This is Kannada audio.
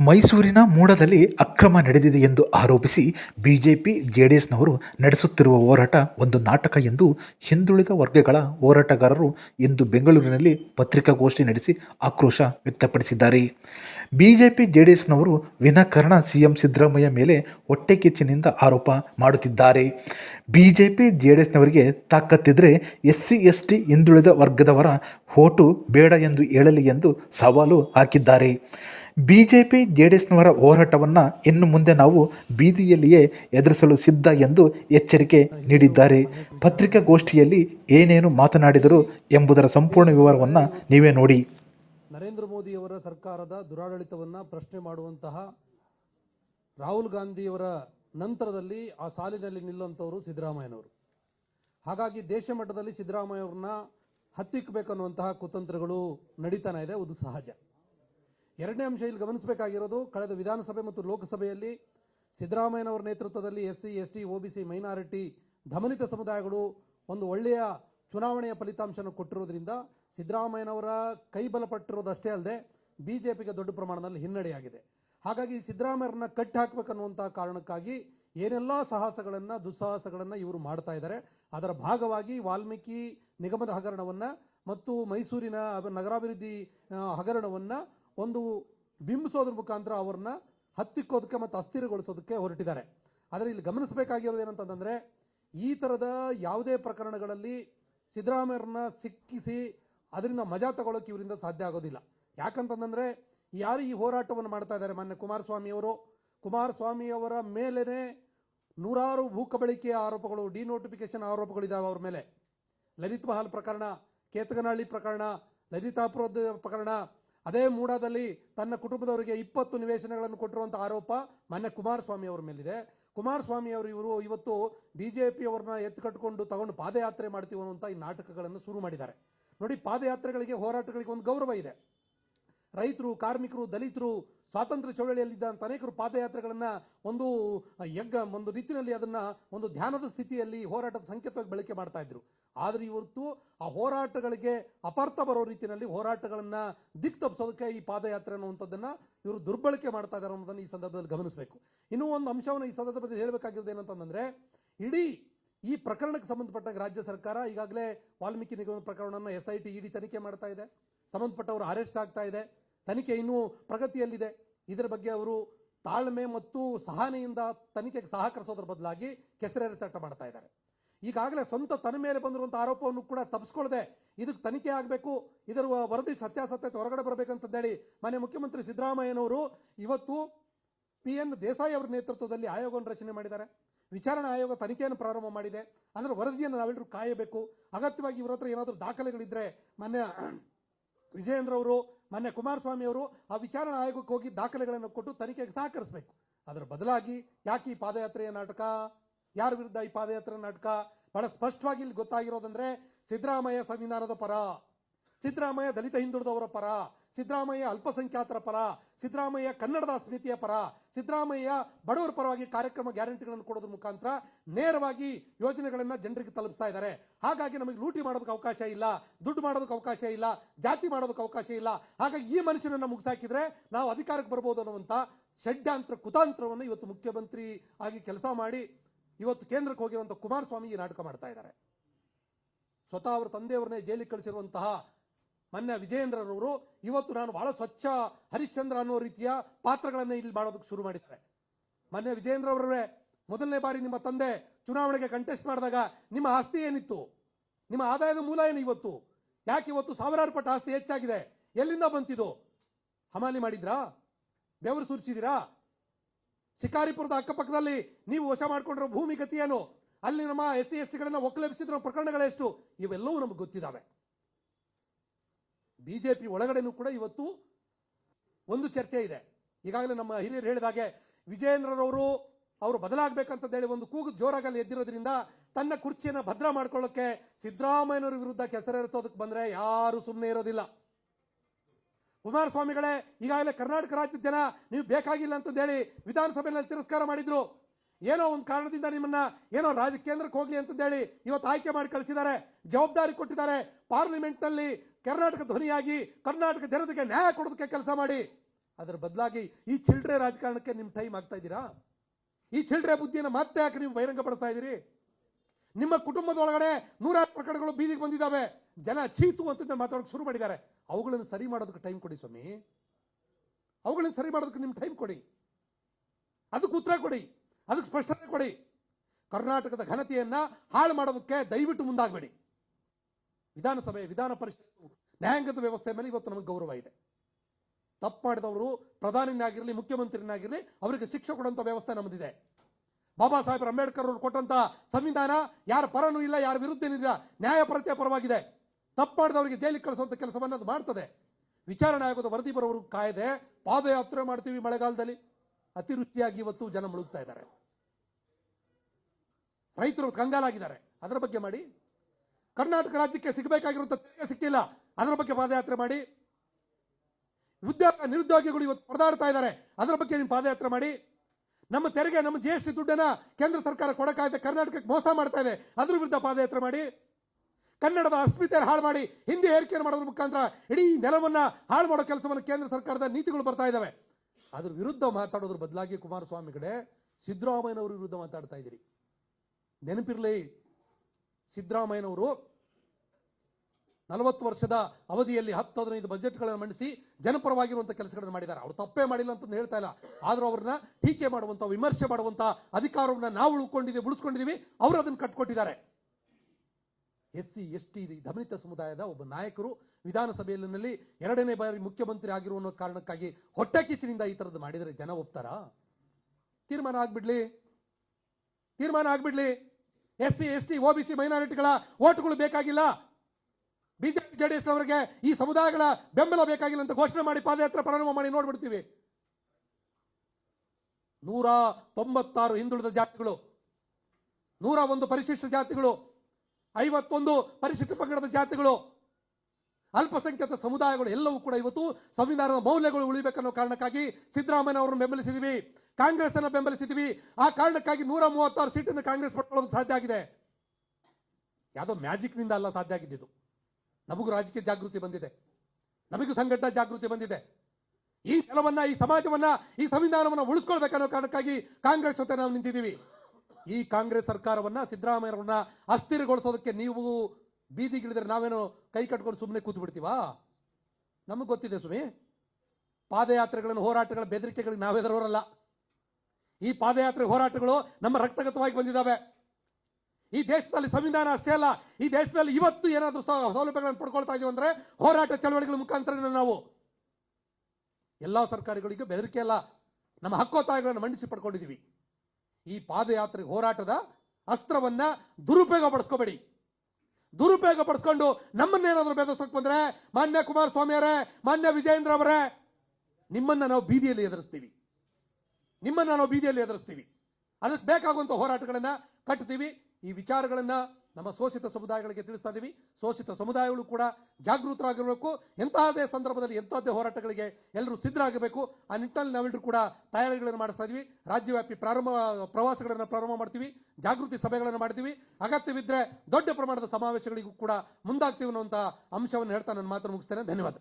ಮೈಸೂರಿನ ಮೂಡದಲ್ಲಿ ಅಕ್ರಮ ನಡೆದಿದೆ ಎಂದು ಆರೋಪಿಸಿ ಬಿಜೆಪಿ, ಜೆಡಿಎಸ್ನವರು ನಡೆಸುತ್ತಿರುವ ಹೋರಾಟ ಒಂದು ನಾಟಕ ಎಂದು ಹಿಂದುಳಿದ ವರ್ಗಗಳ ಹೋರಾಟಗಾರರು ಇಂದು ಬೆಂಗಳೂರಿನಲ್ಲಿ ಪತ್ರಿಕಾಗೋಷ್ಠಿ ನಡೆಸಿ ಆಕ್ರೋಶ ವ್ಯಕ್ತಪಡಿಸಿದ್ದಾರೆ. ಬಿಜೆಪಿ ಎಸ್ನವರು ವಿನಾಕಾರಣ ಸಿಎಂ ಸಿದ್ದರಾಮಯ್ಯ ಮೇಲೆ ಹೊಟ್ಟೆಕಿಚ್ಚಿನಿಂದ ಆರೋಪ ಮಾಡುತ್ತಿದ್ದಾರೆ. ಬಿಜೆಪಿ ಎಸ್ನವರಿಗೆ ತಾಕತ್ತಿದ್ರೆ ಎಸ್ ಸಿ ಎಸ್ ಟಿ ಹಿಂದುಳಿದ ವರ್ಗದವರ ಓಟು ಬೇಡ ಎಂದು ಹೇಳಲಿ ಎಂದು ಸವಾಲು ಹಾಕಿದ್ದಾರೆ. ಬಿಜೆಪಿ ಎಸ್ನವರ ಹೋರಾಟವನ್ನು ಇನ್ನು ಮುಂದೆ ನಾವು ಬೀದಿಯಲ್ಲಿಯೇ ಎದುರಿಸಲು ಸಿದ್ಧ ಎಂದು ಎಚ್ಚರಿಕೆ ನೀಡಿದ್ದಾರೆ. ಪತ್ರಿಕಾಗೋಷ್ಠಿಯಲ್ಲಿ ಏನೇನು ಮಾತನಾಡಿದರು ಎಂಬುದರ ಸಂಪೂರ್ಣ ವಿವರವನ್ನು ನೀವೇ ನೋಡಿ. ನರೇಂದ್ರ ಮೋದಿಯವರ ಸರ್ಕಾರದ ದುರಾಡಳಿತವನ್ನು ಪ್ರಶ್ನೆ ಮಾಡುವಂತಹ ರಾಹುಲ್ ಗಾಂಧಿಯವರ ನಂತರದಲ್ಲಿ ಆ ಸಾಲಿನಲ್ಲಿ ನಿಲ್ಲುವಂಥವರು ಸಿದ್ದರಾಮಯ್ಯನವರು. ಹಾಗಾಗಿ ದೇಶ ಮಟ್ಟದಲ್ಲಿ ಸಿದ್ದರಾಮಯ್ಯ ಅವ್ರನ್ನ ಹತ್ತಿಕ್ಕಬೇಕನ್ನುವಂತಹ ಕುತಂತ್ರಗಳು ನಡೀತಾನೆ ಇದೆ, ಅದು ಸಹಜ. ಎರಡನೇ ಅಂಶ ಇಲ್ಲಿ ಗಮನಿಸಬೇಕಾಗಿರೋದು, ಕಳೆದ ವಿಧಾನಸಭೆ ಮತ್ತು ಲೋಕಸಭೆಯಲ್ಲಿ ಸಿದ್ದರಾಮಯ್ಯನವರ ನೇತೃತ್ವದಲ್ಲಿ S C S T OBC minority, ದಮನಿತ ಸಮುದಾಯಗಳು ಒಂದು ಒಳ್ಳೆಯ ಚುನಾವಣೆಯ ಫಲಿತಾಂಶನ ಕೊಟ್ಟಿರೋದ್ರಿಂದ ಸಿದ್ದರಾಮಯ್ಯನವರ ಕೈ ಬಲಪಟ್ಟಿರೋದಷ್ಟೇ ಅಲ್ಲದೆ ಬಿಜೆಪಿಗೆ ದೊಡ್ಡ ಪ್ರಮಾಣದಲ್ಲಿ ಹಿನ್ನಡೆಯಾಗಿದೆ. ಹಾಗಾಗಿ ಸಿದ್ದರಾಮಯ್ಯರನ್ನ ಕಟ್ಟಿ ಹಾಕಬೇಕನ್ನುವಂಥ ಕಾರಣಕ್ಕಾಗಿ ಏನೆಲ್ಲ ಸಾಹಸಗಳನ್ನ, ದುಸ್ಸಾಹಸಗಳನ್ನ ಇವರು ಮಾಡ್ತಾ ಇದ್ದಾರೆ. ಅದರ ಭಾಗವಾಗಿ ವಾಲ್ಮೀಕಿ ನಿಗಮದ ಹಗರಣವನ್ನ ಮತ್ತು ಮೈಸೂರಿನ ನಗರಾಭಿವೃದ್ಧಿ ಹಗರಣವನ್ನ ಒಂದು ಬಿಂಬಿಸೋದ್ರ ಮುಖಾಂತರ ಅವರನ್ನ ಹತ್ತಿಕ್ಕೋದಕ್ಕೆ ಮತ್ತು ಅಸ್ಥಿರಗೊಳಿಸೋದಕ್ಕೆ ಹೊರಟಿದ್ದಾರೆ. ಆದರೆ ಇಲ್ಲಿ ಗಮನಿಸಬೇಕಾಗಿರೋದು ಏನಂತಂದ್ರೆ ಈ ತರದ ಯಾವುದೇ ಪ್ರಕರಣಗಳಲ್ಲಿ ಸಿದ್ದರಾಮಯ್ಯರನ್ನ ಸಿಕ್ಕಿಸಿ ಅದರಿಂದ ಮಜಾ ತಗೊಳ್ಳೋಕೆ ಇವರಿಂದ ಸಾಧ್ಯ ಆಗೋದಿಲ್ಲ. ಯಾಕಂತಂದ್ರೆ ಯಾರು ಈ ಹೋರಾಟವನ್ನು ಮಾಡ್ತಾ ಇದ್ದಾರೆ ಮಾನ್ಯ ಕುಮಾರಸ್ವಾಮಿ ಅವರು ಕುಮಾರಸ್ವಾಮಿ ಅವರ ಮೇಲೇನೆ ನೂರಾರು ಭೂಕಬಳಿಕೆ ಆರೋಪಗಳು ಡಿನೋಟಿಫಿಕೇಶನ್ ಆರೋಪಗಳಿದಾವೆ ಅವ್ರ ಮೇಲೆ. ಲಲಿತ್ ಮಹಲ್ ಪ್ರಕರಣ, ಕೇತಗನಹಳ್ಳಿ ಪ್ರಕರಣ, ಲಲಿತಾಪುರದ ಪ್ರಕರಣ, ಅದೇ ಮೂಡಾದಲ್ಲಿ ತನ್ನ ಕುಟುಂಬದವರಿಗೆ ಇಪ್ಪತ್ತು ನಿವೇಶನಗಳನ್ನು ಕೊಟ್ಟಿರುವಂತಹ ಆರೋಪ ಮಾನ್ಯ ಕುಮಾರಸ್ವಾಮಿ ಅವರ ಮೇಲಿದೆ. ಕುಮಾರಸ್ವಾಮಿ ಅವರು ಇವರು ಇವತ್ತು ಬಿಜೆಪಿ ಅವರನ್ನ ಎತ್ತುಕಟ್ಟಿಕೊಂಡು ತಗೊಂಡು ಪಾದಯಾತ್ರೆ ಮಾಡ್ತೀವಿ ಅನ್ನುವಂಥ ಈ ನಾಟಕಗಳನ್ನು ಶುರು ಮಾಡಿದ್ದಾರೆ. ನೋಡಿ ಪಾದಯಾತ್ರೆಗಳಿಗೆ, ಹೋರಾಟಗಳಿಗೆ ಒಂದು ಗೌರವ ಇದೆ. ರೈತರು, ಕಾರ್ಮಿಕರು, ದಲಿತರು ಸ್ವಾತಂತ್ರ್ಯ ಚಳವಳಿಯಲ್ಲಿದ್ದಂಥ ಅನೇಕರು ಪಾದಯಾತ್ರೆಗಳನ್ನ ಒಂದು ಯಜ್ಞ, ಒಂದು ರೀತಿಯಲ್ಲಿ ಅದನ್ನ ಒಂದು ಧ್ಯಾನದ ಸ್ಥಿತಿಯಲ್ಲಿ ಹೋರಾಟದ ಸಂಕೇತವಾಗಿ ಬಳಕೆ ಮಾಡ್ತಾ ಇದ್ರು. ಆದ್ರೆ ಇವತ್ತು ಆ ಹೋರಾಟಗಳಿಗೆ ಅಪಾರ್ಥ ಬರೋ ರೀತಿಯಲ್ಲಿ ಹೋರಾಟಗಳನ್ನ ದಿಕ್ ತಪ್ಪಿಸೋದಕ್ಕೆ ಈ ಪಾದಯಾತ್ರೆ ಅನ್ನುವಂಥದ್ದನ್ನ ಇವರು ದುರ್ಬಳಕೆ ಮಾಡ್ತಾ ಇದ್ದಾರೆ ಅನ್ನೋದನ್ನು ಈ ಸಂದರ್ಭದಲ್ಲಿ ಗಮನಿಸಬೇಕು. ಇನ್ನೂ ಒಂದು ಅಂಶವನ್ನು ಈ ಸಂದರ್ಭದಲ್ಲಿ ಹೇಳಬೇಕಾಗಿರೋದು ಏನಂತಂದ್ರೆ, ಇಡೀ ಈ ಪ್ರಕರಣಕ್ಕೆ ಸಂಬಂಧಪಟ್ಟಾಗ ರಾಜ್ಯ ಸರ್ಕಾರ ಈಗಾಗಲೇ ವಾಲ್ಮೀಕಿ ನಿಗಮದ ಪ್ರಕರಣವನ್ನು ಎಸ್ ಐ ಟಿ ಇಡಿ ತನಿಖೆ ಮಾಡ್ತಾ ಇದೆ. ಸಂಬಂಧಪಟ್ಟವರು ಅರೆಸ್ಟ್ ಆಗ್ತಾ ಇದೆ. ತನಿಖೆ ಇನ್ನೂ ಪ್ರಗತಿಯಲ್ಲಿದೆ. ಇದರ ಬಗ್ಗೆ ಅವರು ತಾಳ್ಮೆ ಮತ್ತು ಸಹನೆಯಿಂದ ತನಿಖೆಗೆ ಸಹಕರಿಸೋದ್ರ ಬದಲಾಗಿ ಕೆಸರೇರ ಚಟ್ಟ ಮಾಡ್ತಾ ಇದ್ದಾರೆ. ಈಗಾಗಲೇ ಸ್ವಂತ ತನ್ನ ಮೇಲೆ ಬಂದಿರುವಂತಹ ಆರೋಪವನ್ನು ಕೂಡ ತಪ್ಪಿಸ್ಕೊಳ್ಳದೆ ಇದಕ್ಕೆ ತನಿಖೆ ಆಗಬೇಕು. ಇದರ ವರದಿ ಸತ್ಯಾಸತ್ಯತೆ ಹೊರಗಡೆ ಬರಬೇಕಂತಂದೇಳಿ ಮಾನ್ಯ ಮುಖ್ಯಮಂತ್ರಿ ಸಿದ್ದರಾಮಯ್ಯನವರು ಇವತ್ತು ಪಿ ಎನ್ ದೇಸಾಯಿ ಅವರ ನೇತೃತ್ವದಲ್ಲಿ ಆಯೋಗವನ್ನು ರಚನೆ ಮಾಡಿದ್ದಾರೆ. ವಿಚಾರಣಾ ಆಯೋಗ ತನಿಖೆಯನ್ನು ಪ್ರಾರಂಭ ಮಾಡಿದೆ. ಅಂದ್ರೆ ವರದಿಯನ್ನು ನಾವೆಲ್ಲರೂ ಕಾಯಬೇಕು. ಅಗತ್ಯವಾಗಿ ಇವರ ಹತ್ರ ಏನಾದರೂ ದಾಖಲೆಗಳಿದ್ರೆ ಮಾನ್ಯ ವಿಜಯೇಂದ್ರ ಅವರು, ಮಾನ್ಯ ಕುಮಾರಸ್ವಾಮಿ ಅವರು ಆ ವಿಚಾರಣಾ ಆಯೋಗಕ್ಕೆ ಹೋಗಿ ದಾಖಲೆಗಳನ್ನು ಕೊಟ್ಟು ತನಿಖೆಗೆ ಸಹಕರಿಸಬೇಕು. ಅದರ ಬದಲಾಗಿ ಯಾಕೆ ಈ ಪಾದಯಾತ್ರೆಯ ನಾಟಕ? ಯಾರ ವಿರುದ್ಧ ಈ ಪಾದಯಾತ್ರೆ ನಾಟಕ? ಬಹಳ ಸ್ಪಷ್ಟವಾಗಿ ಇಲ್ಲಿ ಗೊತ್ತಾಗಿರೋದಂದ್ರೆ ಸಿದ್ದರಾಮಯ್ಯ ಸಂವಿಧಾನದ ಪರ, ಸಿದ್ದರಾಮಯ್ಯ ದಲಿತ ಹಿಂದುಳಿದವರ ಪರ ಸಿದ್ದರಾಮಯ್ಯ ಅಲ್ಪಸಂಖ್ಯಾತರ ಪರ, ಸಿದ್ದರಾಮಯ್ಯ ಕನ್ನಡದ ಅಸ್ಮಿತೆಯ ಪರ, ಸಿದ್ದರಾಮಯ್ಯ ಬಡವರ ಪರವಾಗಿ ಕಾರ್ಯಕ್ರಮ ಗ್ಯಾರಂಟಿಗಳನ್ನು ಕೊಡೋದ್ರ ಮುಖಾಂತರ ನೇರವಾಗಿ ಯೋಜನೆಗಳನ್ನ ಜನರಿಗೆ ತಲುಪಿಸ್ತಾ ಇದ್ದಾರೆ. ಹಾಗಾಗಿ ನಮಗೆ ಲೂಟಿ ಮಾಡೋದಕ್ಕೆ ಅವಕಾಶ ಇಲ್ಲ, ದುಡ್ಡು ಮಾಡೋದಕ್ಕೆ ಅವಕಾಶ ಇಲ್ಲ, ಜಾತಿ ಮಾಡೋದಕ್ಕೆ ಅವಕಾಶ ಇಲ್ಲ. ಹಾಗಾಗಿ ಈ ಮನುಷ್ಯನನ್ನ ಮುಗಿಸಾಕಿದ್ರೆ ನಾವು ಅಧಿಕಾರಕ್ಕೆ ಬರ್ಬೋದು ಅನ್ನುವಂತ ಷಡ್ಯಾಂತ್ರ ಕುತಾಂತ್ರವನ್ನು ಇವತ್ತು ಮುಖ್ಯಮಂತ್ರಿ ಆಗಿ ಕೆಲಸ ಮಾಡಿ ಇವತ್ತು ಕೇಂದ್ರಕ್ಕೆ ಹೋಗಿರುವಂತಹ ಕುಮಾರಸ್ವಾಮಿ ಈ ನಾಟಕ ಮಾಡ್ತಾ ಇದ್ದಾರೆ. ಸ್ವತಃ ಅವರ ತಂದೆಯವರನ್ನೇ ಜೈಲಿಗೆ ಕಳಿಸಿರುವಂತಹ ಮೊನ್ನೆ ವಿಜಯೇಂದ್ರರವರು ಇವತ್ತು ನಾನು ಬಹಳ ಸ್ವಚ್ಛ ಹರಿಶ್ಚಂದ್ರ ಅನ್ನೋ ರೀತಿಯ ಪಾತ್ರಗಳನ್ನ ಇಲ್ಲಿ ಮಾಡೋದಕ್ಕೆ ಶುರು ಮಾಡಿದ್ದಾರೆ. ಮೊನ್ನೆ ವಿಜಯೇಂದ್ರ ಅವರೇ ಮೊದಲನೇ ಬಾರಿ ನಿಮ್ಮ ತಂದೆ ಚುನಾವಣೆಗೆ ಕಂಟೆಸ್ಟ್ ಮಾಡಿದಾಗ ನಿಮ್ಮ ಆಸ್ತಿ ಏನಿತ್ತು? ನಿಮ್ಮ ಆದಾಯದ ಮೂಲ ಏನು ಇವತ್ತು? ಯಾಕೆ ಇವತ್ತು ಸಾವಿರಾರು ಪಟ್ಟು ಆಸ್ತಿ ಹೆಚ್ಚಾಗಿದೆ? ಎಲ್ಲಿಂದ ಬಂತಿದು? ಹಮಾಲಿ ಮಾಡಿದ್ರಾ? ಬೆವರು ಸುರಿಸಿದಿರಾ? ಶಿಕಾರಿಪುರದ ಅಕ್ಕಪಕ್ಕದಲ್ಲಿ ನೀವು ವಶ ಮಾಡಿಕೊಂಡಿರೋ ಭೂಮಿ ಗತಿ ಏನು? ಅಲ್ಲಿ ನಮ್ಮ ಎಸ್ ಸಿ ಎಸ್ ಟಿಗಳನ್ನ ಒಕ್ಕಲೆಬ್ಸಿದ್ರ ಪ್ರಕರಣಗಳೆಷ್ಟು ಇವೆಲ್ಲವೂ ನಮಗೆ ಗೊತ್ತಿದ್ದಾವೆ. ಬಿಜೆಪಿ ಒಳಗಡೆನೂ ಕೂಡ ಇವತ್ತು ಒಂದು ಚರ್ಚೆ ಇದೆ. ಈಗಾಗಲೇ ನಮ್ಮ ಹಿರಿಯರು ಹೇಳಿದಾಗೆ ವಿಜಯೇಂದ್ರರವರು ಅವರು ಬದಲಾಗಬೇಕಂತ ಹೇಳಿ ಒಂದು ಕೂಗು ಜೋರಾಗಲ್ಲಿ ಎದ್ದಿರೋದ್ರಿಂದ ತನ್ನ ಕುರ್ಚಿಯನ್ನ ಭದ್ರ ಮಾಡ್ಕೊಳ್ಳೋಕೆ ಸಿದ್ದರಾಮಯ್ಯನವರ ವಿರುದ್ಧ ಕೆಸರೆರಚೋದಕ್ಕೆ ಬಂದ್ರೆ ಯಾರು ಸುಮ್ಮನೆ ಇರೋದಿಲ್ಲ. ಕುಮಾರಸ್ವಾಮಿಗಳೇ, ಈಗಾಗಲೇ ಕರ್ನಾಟಕ ರಾಜ್ಯದ ಜನ, ನೀವು ಬೇಕಾಗಿಲ್ಲ ಅಂತ ಹೇಳಿ ವಿಧಾನಸಭೆಯಲ್ಲಿ ತಿರಸ್ಕಾರ ಮಾಡಿದ್ರು. ಏನೋ ಒಂದು ಕಾರಣದಿಂದ ನಿಮ್ಮನ್ನ ಏನೋ ರಾಜಕೇಂದ್ರಕ್ಕೆ ಹೋಗ್ಲಿ ಅಂತ ಹೇಳಿ ಇವತ್ತು ಆಯ್ಕೆ ಮಾಡಿ ಕಳಿಸಿದ್ದಾರೆ, ಜವಾಬ್ದಾರಿ ಕೊಟ್ಟಿದ್ದಾರೆ. ಪಾರ್ಲಿಮೆಂಟ್ನಲ್ಲಿ ಕರ್ನಾಟಕ ಧ್ವನಿಯಾಗಿ ಕರ್ನಾಟಕ ಜನತೆಗೆ ನ್ಯಾಯ ಕೊಡೋದಕ್ಕೆ ಕೆಲಸ ಮಾಡಿ. ಅದರ ಬದಲಾಗಿ ಈ ಚಿಲ್ಡ್ರೆ ರಾಜಕಾರಣಕ್ಕೆ ನಿಮ್ ಟೈಮ್ ಆಗ್ತಾ ಇದ್ದೀರಾ? ಈ ಚಿಲ್ಡ್ರೆ ಬುದ್ಧಿಯನ್ನು ಮತ್ತೆ ಯಾಕೆ ನೀವು ಬಹಿರಂಗಪಡಿಸ್ತಾ ಇದ್ದೀರಿ? ನಿಮ್ಮ ಕುಟುಂಬದ ಒಳಗಡೆ ನೂರಾರು ಪ್ರಕರಣಗಳು ಬೀದಿಗೆ ಬಂದಿದ್ದಾವೆ. ಜನ ಚೀತು ಅಂತ ಮಾತಾಡೋಕೆ ಶುರು ಮಾಡಿದ್ದಾರೆ. ಅವುಗಳನ್ನು ಸರಿ ಮಾಡೋದಕ್ಕೆ ಟೈಮ್ ಕೊಡಿ ಸ್ವಾಮಿ. ಅವುಗಳನ್ನು ಸರಿ ಮಾಡೋದಕ್ಕೆ ನಿಮ್ ಟೈಮ್ ಕೊಡಿ. ಅದಕ್ಕೆ ಉತ್ತರ ಕೊಡಿ. ಅದಕ್ಕೆ ಸ್ಪಷ್ಟತೆ ಕೊಡಿ. ಕರ್ನಾಟಕದ ಘನತೆಯನ್ನ ಹಾಳು ಮಾಡೋದಕ್ಕೆ ದಯವಿಟ್ಟು ಮುಂದಾಗಬೇಡಿ. ವಿಧಾನಸಭೆ, ವಿಧಾನ ಪರಿಷತ್ತು, ನ್ಯಾಯಾಂಗದ ವ್ಯವಸ್ಥೆ ಮೇಲೆ ಇವತ್ತು ನಮಗೆ ಗೌರವ ಇದೆ. ತಪ್ಪು ಮಾಡಿದವರು ಪ್ರಧಾನಿನಾಗಿರಲಿ ಮುಖ್ಯಮಂತ್ರಿನಾಗಿರಲಿ ಅವರಿಗೆ ಶಿಕ್ಷೆ ಕೊಡುವಂತ ವ್ಯವಸ್ಥೆ ನಮ್ಮದಿದೆ ಬಾಬಾ ಸಾಹೇಬ್ ಅಂಬೇಡ್ಕರ್ ಅವರು ಕೊಟ್ಟಂತ ಸಂವಿಧಾನ ಯಾರ ಪರನೂ ಇಲ್ಲ, ಯಾರ ವಿರುದ್ಧನೂ ಇಲ್ಲ ನ್ಯಾಯಪರತೆಯ ಪರವಾಗಿದೆ. ತಪ್ಪು ಮಾಡಿದವರಿಗೆ ಜೈಲಿಗೆ ಕಳಿಸುವಂತ ಕೆಲಸವನ್ನು ಅದು ಮಾಡ್ತದೆ. ವಿಚಾರಣೆ ಆಯೋಗದ ವರದಿ ಬರೋರು ಕಾಯ್ದೆ, ಪಾದಯಾತ್ರೆ ಮಾಡ್ತೀವಿ ಮಳೆಗಾಲದಲ್ಲಿ. ಅತಿವೃಷ್ಟಿಯಾಗಿ ಇವತ್ತು ಜನ ಮುಳುಗ್ತಾ ಇದ್ದಾರೆ. ರೈತರು ಕಂಗಾಲಾಗಿದ್ದಾರೆ. ಅದರ ಬಗ್ಗೆ ಮಾಡಿ. ಕರ್ನಾಟಕ ರಾಜ್ಯಕ್ಕೆ ಸಿಗಬೇಕಾಗಿರುವಂತ ತೆರಿಗೆ ಸಿಕ್ಕಿಲ್ಲ. ಅದರ ಬಗ್ಗೆ ಪಾದಯಾತ್ರೆ ಮಾಡಿ. ಉದ್ಯೋಗ ನಿರುದ್ಯೋಗಿಗಳು ಇವತ್ತು ಪರದಾಡ್ತಾ ಇದ್ದಾರೆ. ಅದರ ಬಗ್ಗೆ ನೀವು ಪಾದಯಾತ್ರೆ ಮಾಡಿ. ನಮ್ಮ ತೆರಿಗೆ, ನಮ್ಮ ಜಿ ಎಸ್ ಟಿ ದುಡ್ಡನ್ನ ಕೇಂದ್ರ ಸರ್ಕಾರ ಕೊಡಕ್ಕಾಗದೆ ಕರ್ನಾಟಕಕ್ಕೆ ಮೋಸ ಮಾಡ್ತಾ ಇದೆ. ಅದ್ರ ವಿರುದ್ಧ ಪಾದಯಾತ್ರೆ ಮಾಡಿ. ಕನ್ನಡದ ಅಸ್ಮಿತೆ ಹಾಳು ಮಾಡಿ. ಹಿಂದಿ ಏರಿಕೆ ಮಾಡೋದ್ರ ಮುಖಾಂತರ ಇಡೀ ನೆಲವನ್ನ ಹಾಳು ಮಾಡೋ ಕೆಲಸವನ್ನು ಕೇಂದ್ರ ಸರ್ಕಾರದ ನೀತಿಗಳು ಬರ್ತಾ ಇದ್ದಾವೆ. ಅದ್ರ ವಿರುದ್ಧ ಮಾತಾಡೋದ್ರ ಬದಲಾಗಿ ಕುಮಾರಸ್ವಾಮಿ ಕಡೆ ಸಿದ್ದರಾಮಯ್ಯನವರ ವಿರುದ್ಧ ಮಾತಾಡ್ತಾ ಇದ್ದೀರಿ. ನೆನಪಿರ್ಲಿ, ಸಿದ್ದರಾಮಯ್ಯನವರು ನಲವತ್ತು ವರ್ಷದ ಅವಧಿಯಲ್ಲಿ ಹತ್ತು ಹದಿನೈದು ಬಜೆಟ್ಗಳನ್ನು ಮಂಡಿಸಿ ಜನಪರವಾಗಿರುವಂಥ ಕೆಲಸಗಳನ್ನು ಮಾಡಿದ್ದಾರೆ. ಅವರು ತಪ್ಪೇ ಮಾಡಿಲ್ಲ ಅಂತ ಹೇಳ್ತಾ ಇಲ್ಲ. ಆದ್ರೂ ಅವ್ರನ್ನ ಟೀಕೆ ಮಾಡುವಂತ, ವಿಮರ್ಶೆ ಮಾಡುವಂತ ಅಧಿಕಾರವನ್ನು ನಾವು ಉಳ್ಕೊಂಡಿದ್ದೀವಿ, ಉಳಿಸ್ಕೊಂಡಿದ್ದೀವಿ. ಅವರು ಅದನ್ನು ಕಟ್ಕೊಟ್ಟಿದ್ದಾರೆ. ಎಸ್ ಸಿ ಎಸ್ ಟಿ ದಮನಿತ ಸಮುದಾಯದ ಒಬ್ಬ ನಾಯಕರು ವಿಧಾನಸಭೆಯಲ್ಲಿ ಎರಡನೇ ಬಾರಿ ಮುಖ್ಯಮಂತ್ರಿ ಆಗಿರುವ ಅನ್ನೋ ಕಾರಣಕ್ಕಾಗಿ ಹೊಟ್ಟೆ ಕಿಚ್ಚಿನಿಂದ ಈ ತರದ್ದು ಮಾಡಿದರೆ ಜನ ಒಪ್ತಾರ? ತೀರ್ಮಾನ ಆಗ್ಬಿಡ್ಲಿ. ತೀರ್ಮಾನ ಆಗ್ಬಿಡ್ಲಿ. S C S T OBC ಮೈನಾರಿಟಿಗಳ ಓಟ್ಗಳು ಬೇಕಾಗಿಲ್ಲ. ಬಿಜೆಪಿ ಜೆಡಿಎಸ್ ಅವರಿಗೆ ಈ ಸಮುದಾಯಗಳ ಬೆಂಬಲ ಬೇಕಾಗಿಲ್ಲ ಅಂತ ಘೋಷಣೆ ಮಾಡಿ ಪಾದಯಾತ್ರೆ ಪ್ರಾರಂಭ ಮಾಡಿ ನೋಡ್ಬಿಡ್ತೀವಿ. ನೂರ ತೊಂಬತ್ತಾರು ಹಿಂದುಳಿದ ಜಾತಿಗಳು, ನೂರ ಒಂದು ಪರಿಶಿಷ್ಟ ಜಾತಿಗಳು ಐವತ್ತೊಂದು ಪರಿಶಿಷ್ಟ ಪಂಗಡದ ಜಾತಿಗಳು, ಅಲ್ಪಸಂಖ್ಯಾತ ಸಮುದಾಯಗಳು ಎಲ್ಲವೂ ಕೂಡ ಇವತ್ತು ಸಂವಿಧಾನದ ಮೌಲ್ಯಗಳು ಉಳಿಬೇಕನ್ನೋ ಕಾರಣಕ್ಕಾಗಿ ಸಿದ್ದರಾಮಯ್ಯ ಅವರನ್ನು ಬೆಂಬಲಿಸಿದ್ವಿ ಕಾಂಗ್ರೆಸ್ ಅನ್ನು ಬೆಂಬಲಿಸಿದ್ವಿ. ಆ ಕಾರಣಕ್ಕಾಗಿ ನೂರ ಮೂವತ್ತಾರು ಸೀಟನ್ನು ಕಾಂಗ್ರೆಸ್ ಪಡ್ಕೊಳ್ಳೋದು ಸಾಧ್ಯ ಆಗಿದೆ. ಯಾವುದೋ ಮ್ಯಾಜಿಕ್ನಿಂದ ಅಲ್ಲ ಸಾಧ್ಯ ಆಗಿದ್ದು. ನಮಗೂ ರಾಜಕೀಯ ಜಾಗೃತಿ ಬಂದಿದೆ. ನಮಗೂ ಸಂಘಟನಾ ಜಾಗೃತಿ ಬಂದಿದೆ. ಈ ನೆಲವನ್ನ, ಈ ಸಮಾಜವನ್ನ, ಈ ಸಂವಿಧಾನವನ್ನ ಉಳಿಸ್ಕೊಳ್ಬೇಕನ್ನೋ ಕಾರಣಕ್ಕಾಗಿ ಕಾಂಗ್ರೆಸ್ ಜೊತೆ ನಾವು ನಿಂತಿದ್ದೀವಿ. ಈ ಕಾಂಗ್ರೆಸ್ ಸರ್ಕಾರವನ್ನ ಸಿದ್ದರಾಮಯ್ಯರನ್ನ ಅಸ್ಥಿರಗೊಳಿಸೋದಕ್ಕೆ ನೀವು ಬೀದಿಗಿಳಿದ್ರೆ ನಾವೇನು ಕೈ ಕಟ್ಕೊಂಡು ಸುಮ್ಮನೆ ಕೂತು ಬಿಡ್ತೀವಾ ನಮಗೆ ಗೊತ್ತಿದೆ ಸುಮಿ ಪಾದಯಾತ್ರೆಗಳನ್ನು, ಹೋರಾಟಗಳ ಬೆದರಿಕೆಗಳಿಗೆ ನಾವೆದರವರಲ್ಲ ಈ ಪಾದಯಾತ್ರೆ ಹೋರಾಟಗಳು ನಮ್ಮ ರಕ್ತಗತವಾಗಿ ಬಂದಿದ್ದಾವೆ ಈ ದೇಶದಲ್ಲಿ ಸಂವಿಧಾನ ಅಷ್ಟೇ ಅಲ್ಲ, ಈ ದೇಶದಲ್ಲಿ ಇವತ್ತು ಏನಾದರೂ ಸೌಲಭ್ಯಗಳನ್ನು ಪಡ್ಕೊಳ್ತಾ ಇದೀವಿ ಅಂದ್ರೆ ಹೋರಾಟ ಚಳವಳಿಗಳ ಮುಖಾಂತರ ನಾವು. ಎಲ್ಲಾ ಸರ್ಕಾರಗಳಿಗೂ ಬೆದರಿಕೆ ಅಲ್ಲ, ನಮ್ಮ ಹಕ್ಕೋತ್ತಾಯಗಳನ್ನು ಮಂಡಿಸಿ ಪಡ್ಕೊಂಡಿದ್ದೀವಿ ಈ ಪಾದಯಾತ್ರೆ ಹೋರಾಟದ ಅಸ್ತ್ರವನ್ನ ದುರುಪಯೋಗ ಪಡಿಸ್ಕೋಬೇಡಿ ದುರುಪಯೋಗ ಪಡಿಸ್ಕೊಂಡು ನಮ್ಮನ್ನೇನಾದ್ರೂ ಬೆದರ್ಸಕ್ ಬಂದ್ರೆ ಮಾನ್ಯ ಕುಮಾರಸ್ವಾಮಿ ಅವರೇ ಮಾನ್ಯ ವಿಜಯೇಂದ್ರ ಅವರೇ, ನಿಮ್ಮನ್ನ ನಾವು ಬೀದಿಯಲ್ಲಿ ಎದುರಿಸ್ತೀವಿ. ನಿಮ್ಮನ್ನ ನಾವು ಬೀದಿಯಲ್ಲಿ ಎದುರಿಸ್ತೀವಿ. ಅದಕ್ಕೆ ಬೇಕಾಗುವಂತ ಹೋರಾಟಗಳನ್ನ ಕಟ್ತೀವಿ. ಈ ವಿಚಾರಗಳನ್ನ ನಮ್ಮ ಶೋಷಿತ ಸಮುದಾಯಗಳಿಗೆ ತಿಳಿಸ್ತಾ ಇದ್ದೀವಿ ಶೋಷಿತ ಸಮುದಾಯಗಳು ಕೂಡ ಜಾಗೃತರಾಗಿರಬೇಕು. ಎಂತಹದೇ ಸಂದರ್ಭದಲ್ಲಿ ಎಂತಹದ್ದೇ ಹೋರಾಟಗಳಿಗೆ ಎಲ್ಲರೂ ಸಿದ್ಧರಾಗಬೇಕು. ಆ ನಿಟ್ಟಿನಲ್ಲಿ ನಾವೆಲ್ಲರೂ ಕೂಡ ತಯಾರಿಗಳನ್ನು ಮಾಡಿಸ್ತಾ ರಾಜ್ಯ ರಾಜ್ಯವ್ಯಾಪಿ ಪ್ರಾರಂಭ, ಪ್ರವಾಸಗಳನ್ನು ಪ್ರಾರಂಭ ಮಾಡ್ತೀವಿ. ಜಾಗೃತಿ ಸಭೆಗಳನ್ನು ಮಾಡ್ತೀವಿ. ಅಗತ್ಯವಿದ್ದರೆ ದೊಡ್ಡ ಪ್ರಮಾಣದ ಸಮಾವೇಶಗಳಿಗೂ ಕೂಡ ಮುಂದಾಗ್ತೀವಿ ಅನ್ನುವಂಥ ಅಂಶವನ್ನು ಹೇಳ್ತಾ ನಾನು ಮಾತ್ರ ಮುಗಿಸ್ತೇನೆ. ಧನ್ಯವಾದ.